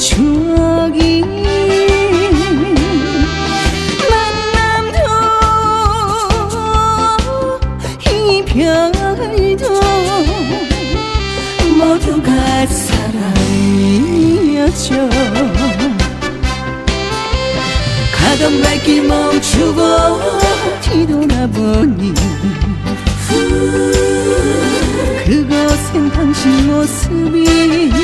추억이 만남도 이별도 모두가 사랑이었죠. 가던 발길 멈추고 뒤돌아보니 그곳엔 당신 모습이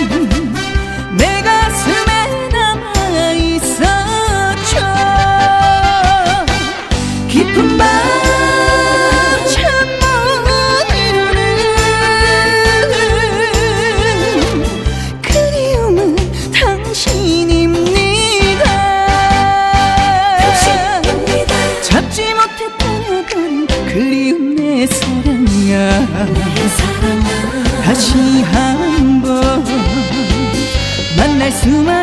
그리운 내 사랑아. 다시 한번 만날 수만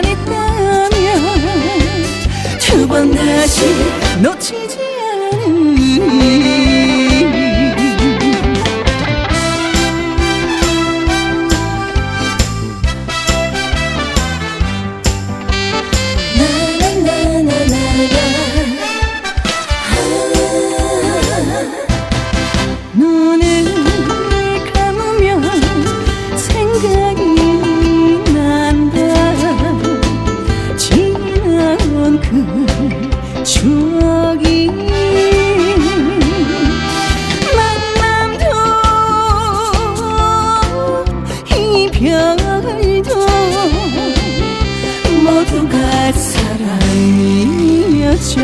있죠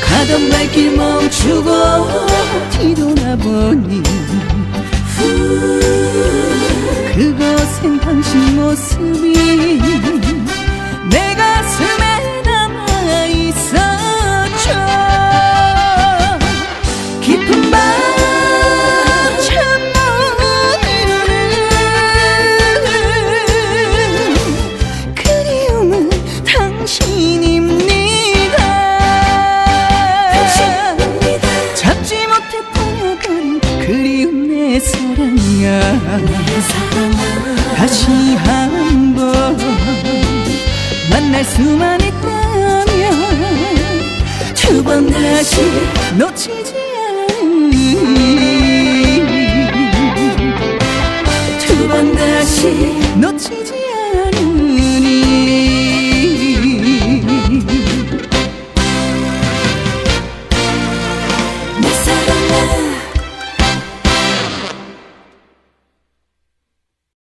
가던 발길 멈추고 뒤돌아보니 그것은 당신 모습이 다시 한 번 만날 수만 있다면 두 번 다시 놓치지 않을